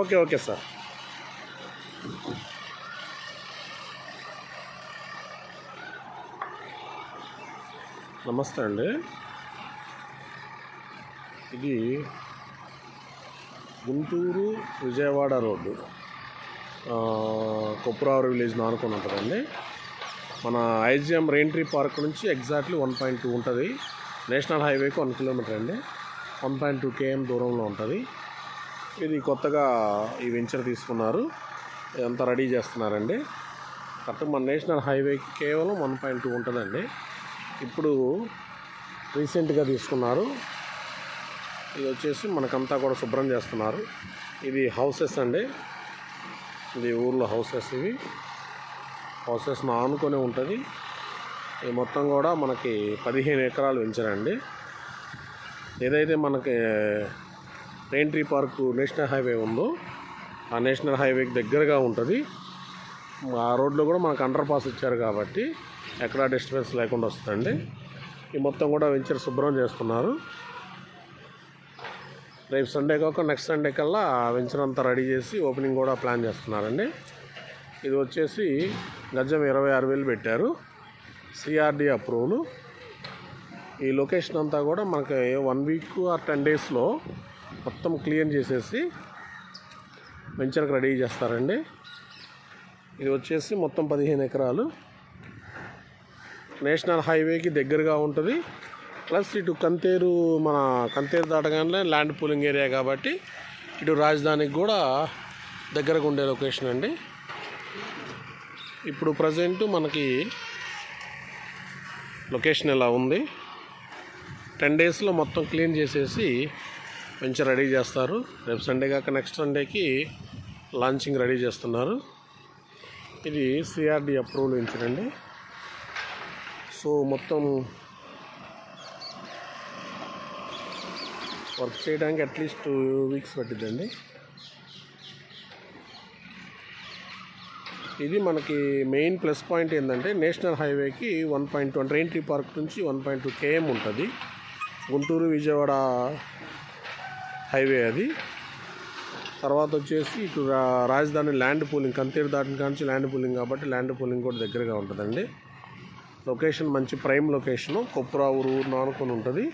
Okay okay sir. నమస్తే అండి. ఇది గుంటూరు విజయవాడ రోడ్డు. కొప్పురావరి విలేజ్ ఆనుకొని ఉంటుందండి. మన ఐజిఎం రెయింట్రీ పార్క్ నుంచి ఎగ్జాక్ట్లీ వన్ పాయింట్ టూ ఉంటుంది. నేషనల్ హైవేకి వన్ కిలోమీటర్ అండి. వన్ పాయింట్ టూ కేఎం దూరంలో ఉంటుంది. ఇది కొత్తగా ఈ వెంచర్ తీసుకున్నారు. ఇదంతా రెడీ చేస్తున్నారండి. కరెక్ట్ మన నేషనల్ హైవేకి కేవలం వన్ పాయింట్ టూ ఉంటుందండి. ఇప్పుడు రీసెంట్గా తీసుకున్నారు. ఇది వచ్చేసి మనకంతా కూడా శుభ్రం చేస్తున్నారు. ఇది హౌసెస్ అండి. ఇది ఊర్లో హౌసెస్ ఇవి. హౌసెస్ను ఆనుకొని ఉంటుంది. ఇది మొత్తం కూడా మనకి పదిహేను ఎకరాలు పెంచారండి ఏదైతే మనకి రెయిన్ట్రీ పార్క్ నేషనల్ హైవే ఉందో ఆ నేషనల్ హైవేకి దగ్గరగా ఉంటుంది. ఆ రోడ్లో కూడా మనకు అండర్ పాస్ ఇచ్చారు కాబట్టి ఎక్కడా డిస్టర్బెన్స్ లేకుండా వస్తుందండి. ఈ మొత్తం కూడా వెంచర్ శుభ్రం చేస్తున్నారు. రేపు సండే కాక నెక్స్ట్ సండే కల్లా వెంచర్ అంతా రెడీ చేసి ఓపెనింగ్ కూడా ప్లాన్ చేస్తున్నారండి. ఇది వచ్చేసి గజం ఇరవై ఆరు వేలు పెట్టారు. CRD approval. ఈ లొకేషన్ అంతా కూడా మనకి వన్ వీక్ ఆర్ టెన్ డేస్లో మొత్తం క్లియర్ చేసేసి వెంచర్కి రెడీ చేస్తారండి. ఇది వచ్చేసి మొత్తం పదిహేను ఎకరాలు. నేషనల్ హైవేకి దగ్గరగా ఉంటుంది. ప్లస్ ఇటు కంతేరు మన కంతేరు దాటగానే ల్యాండ్ పూలింగ్ ఏరియా కాబట్టి ఇటు రాజధానికి కూడా దగ్గరగా ఉండే లొకేషన్ అండి. ఇప్పుడు ప్రజెంట్ మనకి లొకేషన్ ఇలా ఉంది? టెన్ డేస్లో మొత్తం క్లీన్ చేసేసి వెంచర్ రెడీ చేస్తారు. రేపు సండే కాక నెక్స్ట్ సండేకి లాంచింగ్ రెడీ చేస్తున్నారు. ఇది సిఆర్డి అప్రూవల్ వెంచర్ అండి సో మొత్తం వర్క్ చేయడానికి అట్లీస్ట్ టూ వీక్స్ పట్టిద్దండి. ఇది మనకి మెయిన్ ప్లస్ పాయింట్ ఏంటంటే నేషనల్ హైవేకి one point one rain tree park నుంచి వన్ పాయింట్ టూ కేఎం ఉంటుంది. గుంటూరు విజయవాడ హైవే అది. తర్వాత వచ్చేసి ఇటు రా- రాజధాని ల్యాండ్ పూలింగ్ కంతేరు దాటిన కాంచి ల్యాండ్ పూలింగ్ కాబట్టి ల్యాండ్ పూలింగ్ కూడా దగ్గరగా ఉంటుందండి. లొకేషన్ మంచి ప్రైమ్ లొకేషను కొప్పురా ఊరు అనుకుని ఉంటుంది.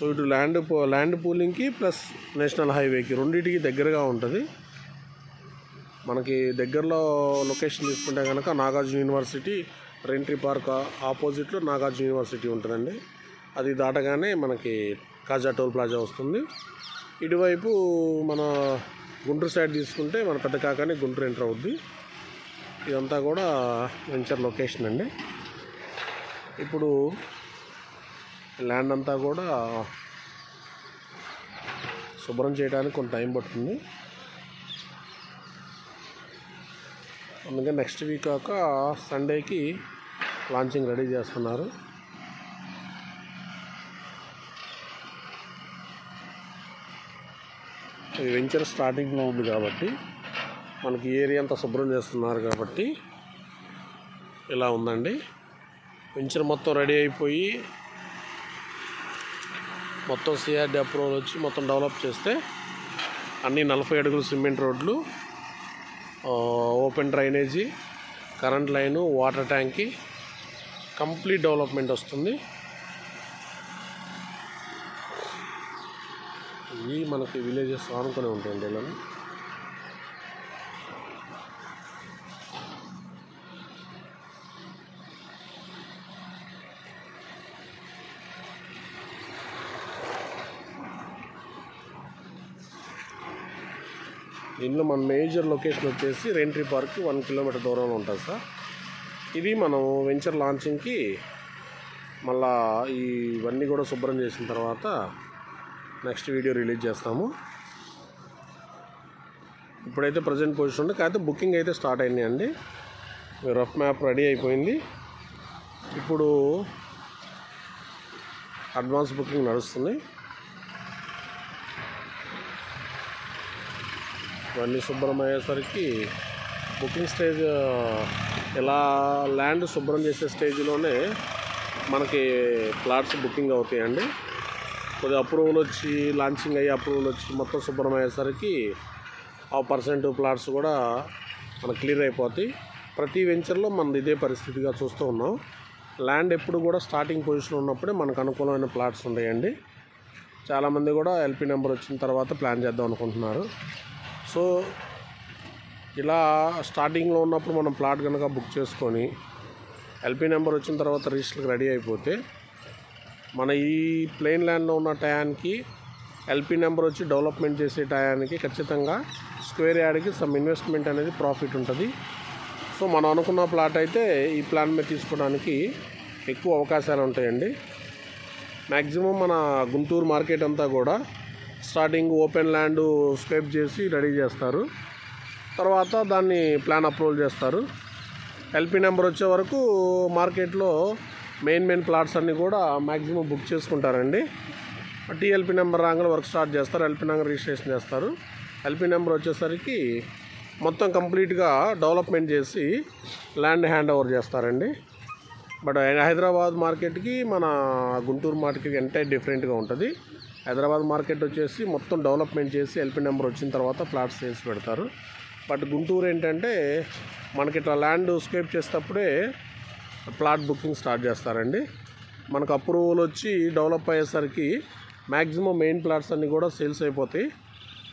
సో ఇటు ల్యాండ్ పూ- ల్యాండ్ పూలింగ్కి ప్లస్ నేషనల్ హైవేకి రెండింటికి దగ్గరగా ఉంటుంది. మనకి దగ్గరలో లొకేషన్ తీసుకుంటే కనుక నాగార్జున యూనివర్సిటీ రెంట్రీ పార్క్ ఆపోజిట్లో నాగార్జున యూనివర్సిటీ ఉంటుందండి. అది దాటగానే మనకి కాజా టోల్ ప్లాజా వస్తుంది. ఇటువైపు మన గుంటూరు సైడ్ తీసుకుంటే మన పెద్ద కాకనే గుంటూరు ఎంటర్ అవుద్ది. ఇదంతా కూడా వెంచర్ లొకేషన్ అండి. ఇప్పుడు ల్యాండ్ అంతా కూడా శుభ్రం చేయడానికి కొంత టైం పడుతుంది. అందుకే నెక్స్ట్ వీక్ కాక సండేకి లాంచింగ్ రెడీ చేస్తున్నారు. ఇది వెంచర్ స్టార్టింగ్లో ఉంది కాబట్టి మనకి ఏరియా అంతా శుభ్రం చేస్తున్నారు కాబట్టి ఇలా ఉందండి. వెంచర్ మొత్తం రెడీ అయిపోయి మొత్తం సిఆర్డి అప్రూవల్ వచ్చి మొత్తం డెవలప్ చేస్తే అన్నీ నలభై అడుగులు సిమెంట్ రోడ్లు open drainage current line water ట్యాంకి complete development వస్తుంది. ఇవి మనకి విలేజెస్ ఆనుకొని ఉంటాయండి ఇలా దీనిలో మన మేజర్ లొకేషన్ వచ్చేసి రెంట్రీ పార్క్ వన్ కిలోమీటర్ దూరంలో ఉంటుంది సార్. ఇది మనం వెంచర్ లాంచింగ్కి మళ్ళా ఇవన్నీ కూడా శుభ్రం చేసిన తర్వాత నెక్స్ట్ వీడియో రిలీజ్ చేస్తాము. ఇప్పుడైతే ప్రజెంట్ పొజిషన్ ఉంది. కాకపోతే బుకింగ్ అయితే స్టార్ట్ అయినాయండి రఫ్ మ్యాప్ రెడీ అయిపోయింది. ఇప్పుడు అడ్వాన్స్ బుకింగ్ నడుస్తుంది. ఇవన్నీ శుభ్రం అయ్యేసరికి బుకింగ్ స్టేజ్ ఇలా ల్యాండ్ శుభ్రం చేసే స్టేజ్లోనే మనకి ప్లాట్స్ బుకింగ్ అవుతాయండి. కొద్దిగా అప్రూవల్ వచ్చి లాంచింగ్ అయ్యి అప్రూవల్ వచ్చి మొత్తం శుభ్రం అయ్యేసరికి ఆ పర్సెంట్ ప్లాట్స్ కూడా మనకు క్లియర్ అయిపోతాయి. ప్రతి వెంచర్లో మనది ఇదే పరిస్థితిగా చూస్తూ ఉన్నాం. ల్యాండ్ ఎప్పుడు కూడా స్టార్టింగ్ పొజిషన్ ఉన్నప్పుడే మనకు అనుకూలమైన ప్లాట్స్ ఉంటాయండి. చాలామంది కూడా ఎల్పి నెంబర్ వచ్చిన తర్వాత ప్లాన్ చేద్దాం అనుకుంటున్నారు. సో ఇలా స్టార్టింగ్లో ఉన్నప్పుడు మనం ప్లాట్ కనుక బుక్ చేసుకొని ఎల్పి నెంబర్ వచ్చిన తర్వాత రిజిస్టర్కి రెడీ అయిపోతే మన ఈ ప్లెయిన్ ల్యాండ్లో ఉన్న టయానికి ఎల్పి నెంబర్ వచ్చి డెవలప్మెంట్ చేసే టయానికి ఖచ్చితంగా స్క్వేర్ యార్డ్కి సమ్ ఇన్వెస్ట్మెంట్ అనేది ప్రాఫిట్ ఉంటుంది. సో మనం అనుకున్న ప్లాట్ అయితే ఈ ప్లాన్ మీద తీసుకోవడానికి ఎక్కువ అవకాశాలు ఉంటాయండి. మ్యాక్సిమం మన గుంటూరు మార్కెట్ అంతా కూడా స్టార్టింగ్ ఓపెన్ ల్యాండ్ స్క్వేప్ చేసి రెడీ చేస్తారు. తర్వాత దాన్ని ప్లాన్ అప్రూవల్ చేస్తారు. ఎల్పి నెంబర్ వచ్చే వరకు మార్కెట్లో మెయిన్ మెయిన్ ప్లాట్స్ అన్నీ కూడా మ్యాక్సిమం బుక్ చేసుకుంటారండి. టీఎల్పి నెంబర్ రాగానే వర్క్ స్టార్ట్ చేస్తారు. ఎల్పి నెంబర్ రిజిస్ట్రేషన్ చేస్తారు. ఎల్పి నెంబర్ వచ్చేసరికి మొత్తం కంప్లీట్గా డెవలప్మెంట్ చేసి ల్యాండ్ హ్యాండ్ ఓవర్ చేస్తారండి. బట్ హైదరాబాద్ మార్కెట్కి మన గుంటూరు మార్కెట్కి ఎంటైర్ డిఫరెంట్గా ఉంటుంది. హైదరాబాద్ మార్కెట్ వచ్చేసి మొత్తం డెవలప్మెంట్ చేసి ఎల్పి నెంబర్ వచ్చిన తర్వాత ప్లాట్స్ చేసి పెడతారు. బట్ గుంటూరు ఏంటంటే మనకి ఇట్లా ల్యాండ్ స్కేప్ చేసేటప్పుడే ప్లాట్ బుకింగ్ స్టార్ట్ చేస్తారండి. మనకు అప్రూవల్ వచ్చి డెవలప్ అయ్యేసరికి మ్యాక్సిమం మెయిన్ ప్లాట్స్ అన్నీ కూడా సేల్స్ అయిపోతాయి.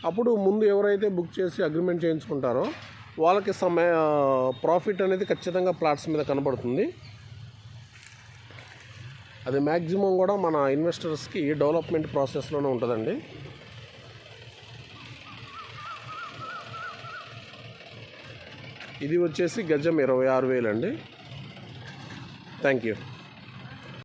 అప్పుడు ముందు ఎవరైతే బుక్ చేసి అగ్రిమెంట్ చేయించుకుంటారో వాళ్ళకి సమయ ప్రాఫిట్ అనేది ఖచ్చితంగా ప్లాట్స్ మీద కనబడుతుంది. అది మ్యాక్సిమం కూడా మన ఇన్వెస్టర్స్కి డెవలప్మెంట్ ప్రాసెస్లోనే ఉంటుందండి. ఇది వచ్చేసి గజం ఇరవై ఆరు వేలండి. Thank you